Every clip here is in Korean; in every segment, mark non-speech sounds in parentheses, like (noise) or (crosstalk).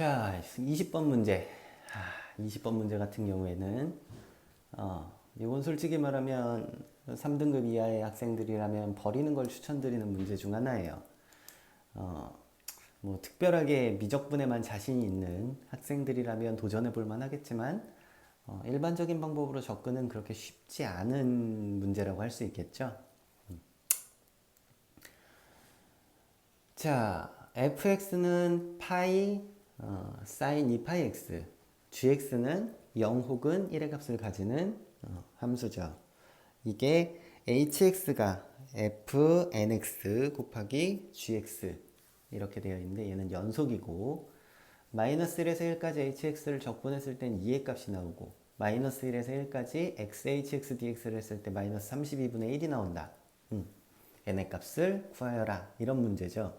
자, 20번 문제. 아, 20번 문제 같은 경우에는, 어, 이건 솔직히 말하면 3등급 이하의 학생들이라면 버리는 걸 추천드리는 문제 중 하나예요. 어, 뭐 특별하게 미적분에만 자신이 있는 학생들이라면 도전해 볼 만 하겠지만, 어, 일반적인 방법으로 접근은 그렇게 쉽지 않은 문제라고 할 수 있겠죠. 음. 자, fx는 파이 어, sin 2파이 x, gx는 0 혹은 1의 값을 가지는 어, 함수죠. 이게 hx가 fnx 곱하기 gx 이렇게 되어 있는데 얘는 연속이고 마이너스 1에서 1까지 hx를 적분했을 땐 2의 값이 나오고 마이너스 1에서 1까지 xhx dx를 했을 때 마이너스 32분의 1이 나온다. 음, n의 값을 구하여라. 이런 문제죠.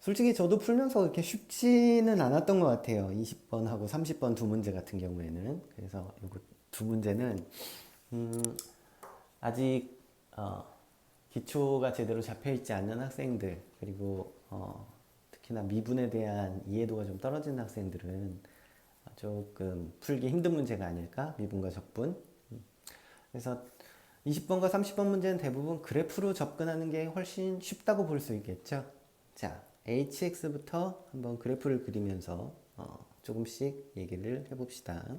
솔직히 저도 풀면서 그렇게 쉽지는 않았던 것 같아요. 20번하고 30번 두 문제 같은 경우에는. 그래서 이거 두 문제는, 음, 아직, 어, 기초가 제대로 잡혀있지 않는 학생들, 그리고, 어, 특히나 미분에 대한 이해도가 좀 떨어지는 학생들은 조금 풀기 힘든 문제가 아닐까? 미분과 적분. 음. 그래서 20번과 30번 문제는 대부분 그래프로 접근하는 게 훨씬 쉽다고 볼 수 있겠죠. 자, hx부터 한번 그래프를 그리면서 어, 조금씩 얘기를 해봅시다.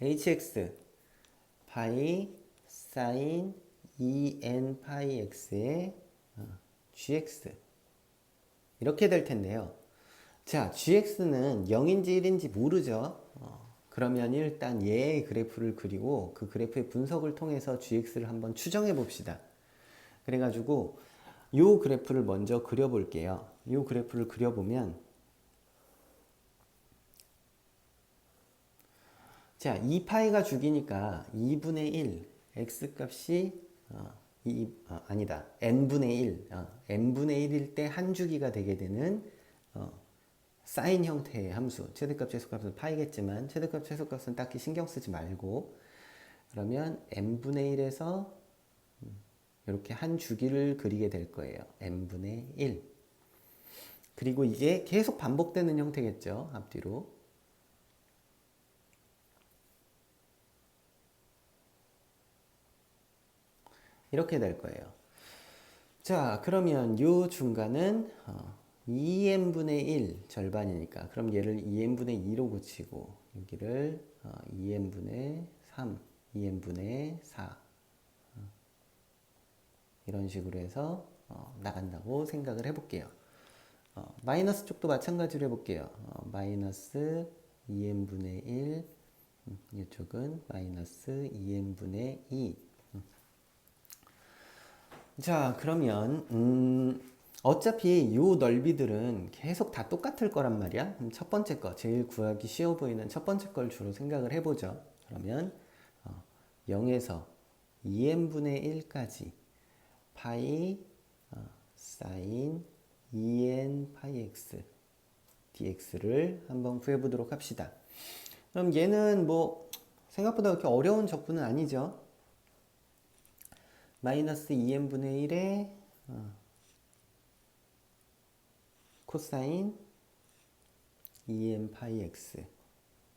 hx 파이 사인 2n 파이 x의 어, gx 이렇게 될 텐데요. 자, gx는 0인지 1인지 모르죠. 어, 그러면 일단 얘의 그래프를 그리고 그 그래프의 분석을 통해서 gx를 한번 추정해 봅시다. 그래가지고 요 그래프를 먼저 그려볼게요. 요 그래프를 그려보면 자, 2파이가 죽이니까 2분의 1 x값이 어, 이, 어, 아니다. n분의 1 어, n분의 1일 때 한 주기가 되게 되는 어, 사인 형태의 함수 최대값 최소값은 파이겠지만 최대값 최소값은 딱히 신경 쓰지 말고 그러면 n분의 1에서 이렇게 한 주기를 그리게 될 거예요. n분의 1. 그리고 이게 계속 반복되는 형태겠죠. 앞뒤로. 이렇게 될 거예요. 자, 그러면 요 중간은 어, 2n분의 1 절반이니까 그럼 얘를 2n분의 2로 고치고 여기를 어, 2n분의 3, 2n분의 4 이런 식으로 해서 어, 나간다고 생각을 해볼게요. 어, 마이너스 쪽도 마찬가지로 해볼게요. 어, 마이너스 2n분의 1 음, 이쪽은 마이너스 2n분의 2 음. 자 그러면 음, 어차피 이 넓이들은 계속 다 똑같을 거란 말이야. 음, 첫 번째 거 제일 구하기 쉬워 보이는 첫 번째 걸 주로 생각을 해보죠. 그러면 어, 0에서 2n분의 1까지 파이 어, 사인 2n 파이 x dx를 한번 구해 보도록 합시다. 그럼 얘는 뭐 생각보다 그렇게 어려운 적분은 아니죠. 마이너스 2n분의 1에 어, 코사인 2n 파이 x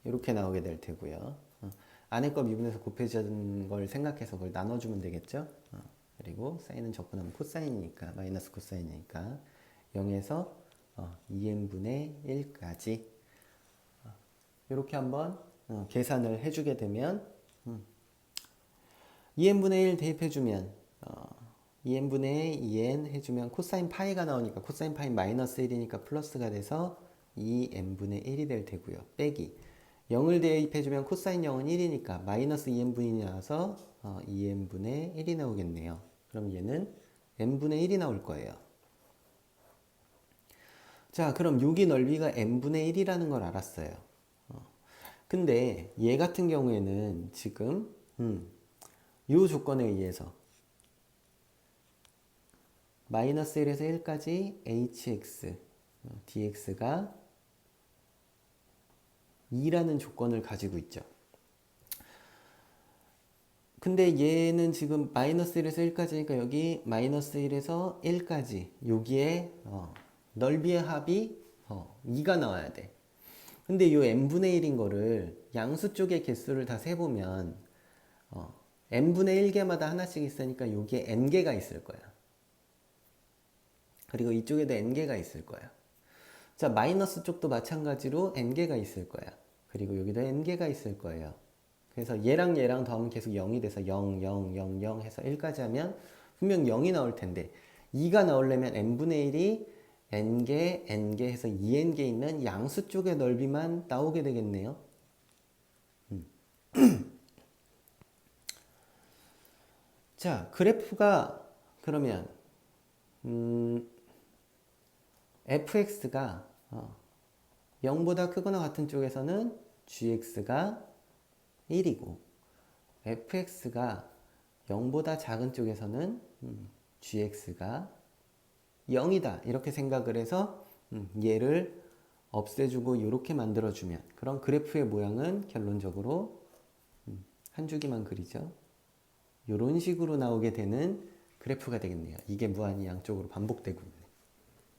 이렇게 나오게 될 테고요. 어, 안에 거 미분해서 곱해진 걸 생각해서 그걸 나눠주면 되겠죠. 어. 그리고 사인은 적분하면 코사인이니까 마이너스 코사인이니까 0에서 어, 2n분의 1까지 어, 이렇게 한번 어, 계산을 해주게 되면 음, 2n분의 1 대입해주면 어, 2n분의 2n 해주면 코사인 파이가 나오니까 코사인 파이 마이너스 1이니까 플러스가 돼서 2n분의 1이 될 테고요. 빼기 0을 대입해주면 코사인 0은 1이니까 마이너스 2n분이 나와서 어, 2n분의 1이 나오겠네요. 그럼 얘는 n분의 1이 나올 거예요. 자, 그럼 여기 넓이가 n분의 1이라는 걸 알았어요. 어. 근데 얘 같은 경우에는 지금 음, 이 조건에 의해서 마이너스 1에서 1까지 hx 어, dx가 2라는 조건을 가지고 있죠. 근데 얘는 지금 마이너스 1에서 1까지니까 여기 마이너스 1에서 1까지 여기에 어, 넓이의 합이 어, 2가 나와야 돼. 근데 이 n분의 1인 거를 양수 쪽의 개수를 다 세보면 어, n분의 1개마다 하나씩 있으니까 여기에 n개가 있을 거야. 그리고 이쪽에도 n개가 있을 거야. 자, 마이너스 쪽도 마찬가지로 n개가 있을 거야. 그리고 여기도 n개가 있을 거예요. 그래서 얘랑 얘랑 더하면 계속 0이 돼서 0, 0, 0, 0 해서 1까지 하면 분명 0이 나올 텐데 2가 나오려면 n분의 1이 n개, n개 해서 2n개 있는 양수 쪽의 넓이만 나오게 되겠네요. 음. (clears throat) 자, 그래프가 그러면 음, fx가 어, 0보다 크거나 같은 쪽에서는 gx가 1이고 fx가 0보다 작은 쪽에서는 음, gx가 0이다 이렇게 생각을 해서 음, 얘를 없애주고 이렇게 만들어주면 그런 그래프의 모양은 결론적으로 음, 한 주기만 그리죠. 이런 식으로 나오게 되는 그래프가 되겠네요. 이게 무한히 양쪽으로 반복되고 있네.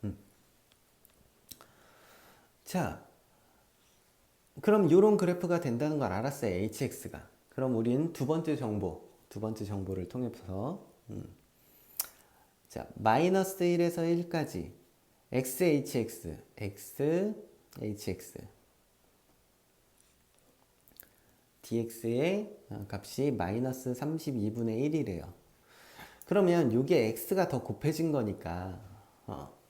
음. 자, 그럼 이런 그래프가 된다는 걸 알았어요. hx가. 그럼 우리는 두 번째 정보, 두 번째 정보를 통해서 음. 자, 마이너스 1에서 1까지 xhx, xhx dx의 값이 마이너스 32분의 1이래요. 그러면 이게 x가 더 곱해진 거니까 어.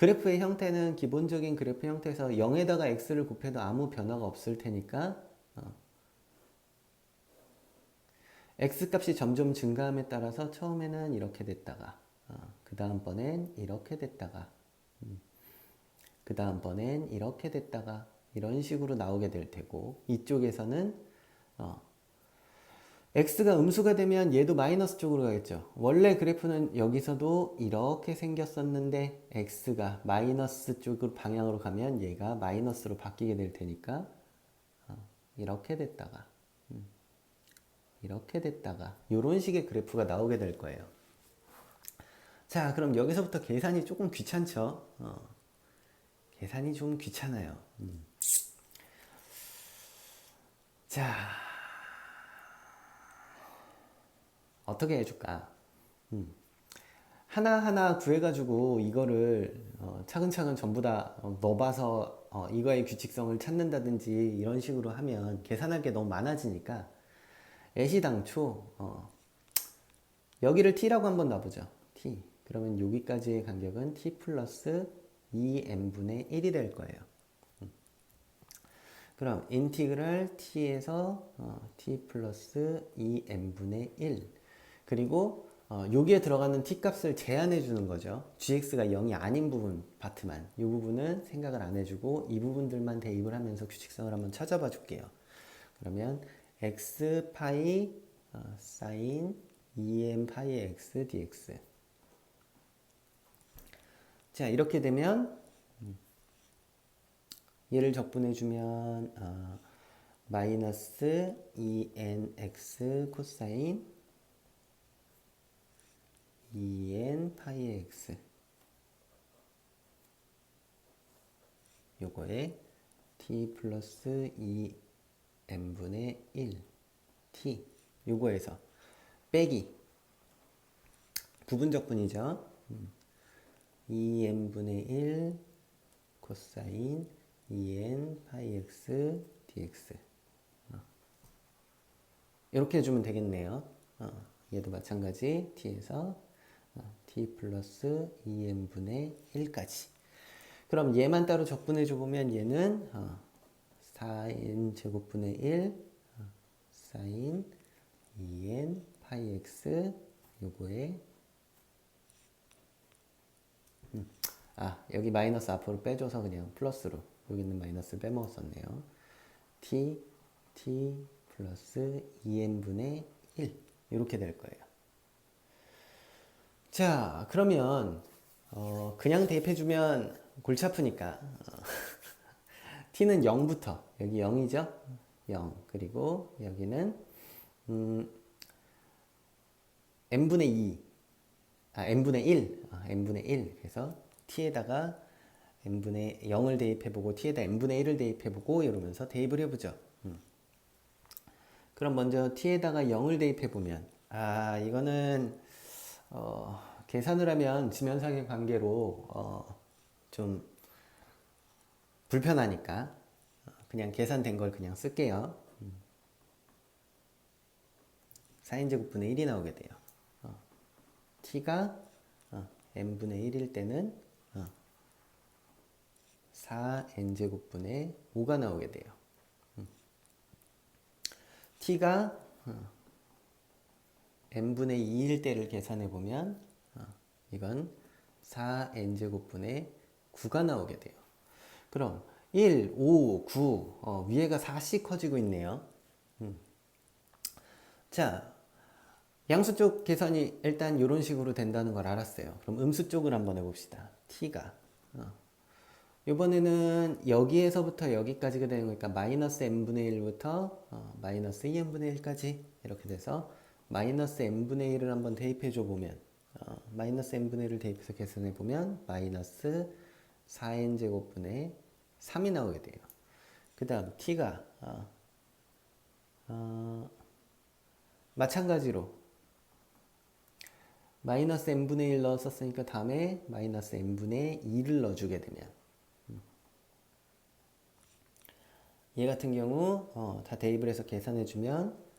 그래프의 형태는 기본적인 그래프 형태에서 0에다가 x를 곱해도 아무 변화가 없을 테니까 어. x 값이 점점 증가함에 따라서 처음에는 이렇게 됐다가 어. 그 다음번엔 이렇게 됐다가 음. 그 다음번엔 이렇게 됐다가 이런 식으로 나오게 될 테고 이쪽에서는 어. X가 음수가 되면 얘도 마이너스 쪽으로 가겠죠. 원래 그래프는 여기서도 이렇게 생겼었는데 x가 마이너스 쪽으로 방향으로 가면 얘가 마이너스로 바뀌게 될 테니까 어, 이렇게 됐다가 음, 이렇게 됐다가 이런 식의 그래프가 나오게 될 거예요. 자, 그럼 여기서부터 계산이 조금 귀찮죠? 어, 계산이 좀 귀찮아요. 음. 자. 어떻게 해줄까? 음. 하나하나 구해가지고 이거를 어, 차근차근 전부 다 어, 넣어봐서 어, 이거의 규칙성을 찾는다든지 이런 식으로 하면 계산할 게 너무 많아지니까 애시당초 어, 여기를 t라고 한번 놔보죠. t. 그러면 여기까지의 간격은 t 플러스 2n분의 1이 될 거예요. 음. 그럼 인티그랄 t에서 어, t 플러스 2n분의 1 그리고 어, 여기에 들어가는 t 값을 제한해 주는 거죠. gx가 0이 아닌 부분 파트만 이 부분은 생각을 안 해주고 이 부분들만 대입을 하면서 규칙성을 한번 찾아봐 줄게요. 그러면 x 파이 어, 사인 2m 파이 x dx 자 이렇게 되면 음, 얘를 적분해 주면 어, 마이너스 2nx 코사인 2n 파이 x 요거에 t 플러스 2n분의 1 t. 요거에서 빼기. 부분적분이죠. 2n분의 1 코사인 2n 파이 x dx. 이렇게 해주면 되겠네요. 어, 얘도 마찬가지 t에서 t 플러스 2n분의 1까지. 그럼 얘만 따로 적분해 줘 보면 얘는 어, 4n 제곱분의 1 어, 사인 2n 파이 x 요거에 음, 아 여기 마이너스 앞으로 빼줘서 그냥 플러스로 여기 있는 마이너스를 빼먹었었네요. t t 플러스 2n분의 1 이렇게 될 거예요. 자, 그러면 어, 그냥 대입해주면 골치 아프니까 어, (laughs) t는 0부터 여기 0이죠? 0 그리고 여기는 음, n분의 2 아, n분의 1 아, n분의 1 그래서 t에다가 n분의 0을 대입해보고 t에다 n분의 1을 대입해보고 이러면서 대입을 해보죠. 음. 그럼 먼저 t에다가 0을 대입해보면 아 이거는 어, 계산을 하면 지면상의 관계로 어, 좀 불편하니까 어, 그냥 계산된 걸 그냥 쓸게요. 음. 4n제곱분의 1이 나오게 돼요. 어, t가 어, n분의 1일 때는 어, 4n제곱분의 5가 나오게 돼요. 음. t가 어, n분의 2일 때를 계산해 보면 어, 이건 4n제곱분의 9가 나오게 돼요. 그럼 1, 5, 9 어, 위에가 4씩 커지고 있네요. 음. 자, 양수 쪽 계산이 일단 이런 식으로 된다는 걸 알았어요. 그럼 음수 쪽을 한번 해봅시다. t가 어. 이번에는 여기에서부터 여기까지가 되는 거니까 마이너스 n분의 1부터 어, 마이너스 2n분의 1까지 이렇게 돼서 마이너스 n분의 1을 한번 대입해 줘 보면 어, 마이너스 n분의 1을 대입해서 계산해 보면 마이너스 4n 제곱분의 3이 나오게 돼요. 그 다음 t가 어, 어, 마찬가지로 마이너스 n분의 1 넣었었으니까 다음에 마이너스 n분의 2를 넣어주게 되면 음. 얘 같은 경우 어, 다 대입을 해서 계산해주면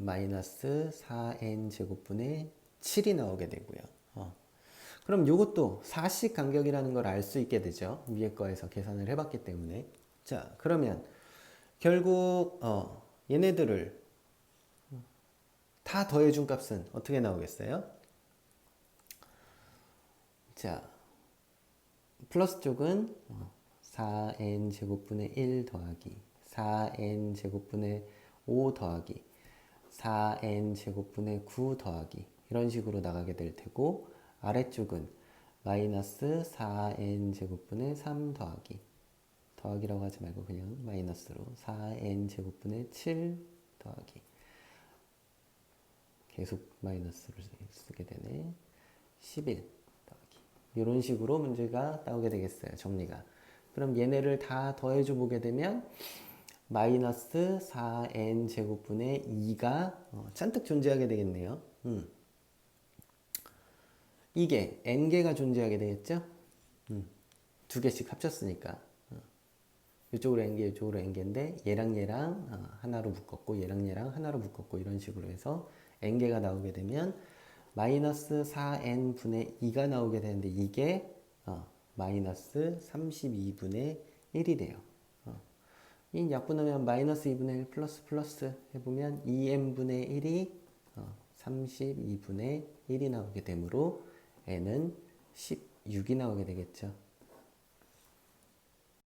마이너스 4n 제곱분의 7이 나오게 되고요. 어. 그럼 이것도 4씩 간격이라는 걸 알 수 있게 되죠. 위에 거에서 계산을 해봤기 때문에. 자, 그러면 결국 어, 얘네들을 다 더해준 값은 어떻게 나오겠어요? 자, 플러스 쪽은 4n 제곱분의 1 더하기 4n 제곱분의 5 더하기 4n 제곱분의 9 더하기. 이런 식으로 나가게 될 테고 아래쪽은 마이너스 4n 제곱분의 3 더하기. 더하기라고 하지 말고 그냥 마이너스로 4n 제곱분의 7 더하기. 계속 마이너스를 쓰게 되네. 11 더하기. 이런 식으로 문제가 나오게 되겠어요 정리가. 그럼 얘네를 다 더해줘 보게 되면 마이너스 4n 제곱분의 2가 어, 잔뜩 존재하게 되겠네요 음. 이게 n개가 존재하게 되겠죠 음. 두 개씩 합쳤으니까 어. 이쪽으로 n개 이쪽으로 n개인데 얘랑 얘랑 어, 하나로 묶었고 얘랑 얘랑 하나로 묶었고 이런 식으로 해서 n개가 나오게 되면 마이너스 4n 분의 2가 나오게 되는데 이게 어, 마이너스 32분의 1이 돼요. 어. 이 약분 하면 마이너스 2분의 1 플러스 플러스 해보면 2n분의 1이 어, 32분의 1이 나오게 되므로 n은 16이 나오게 되겠죠.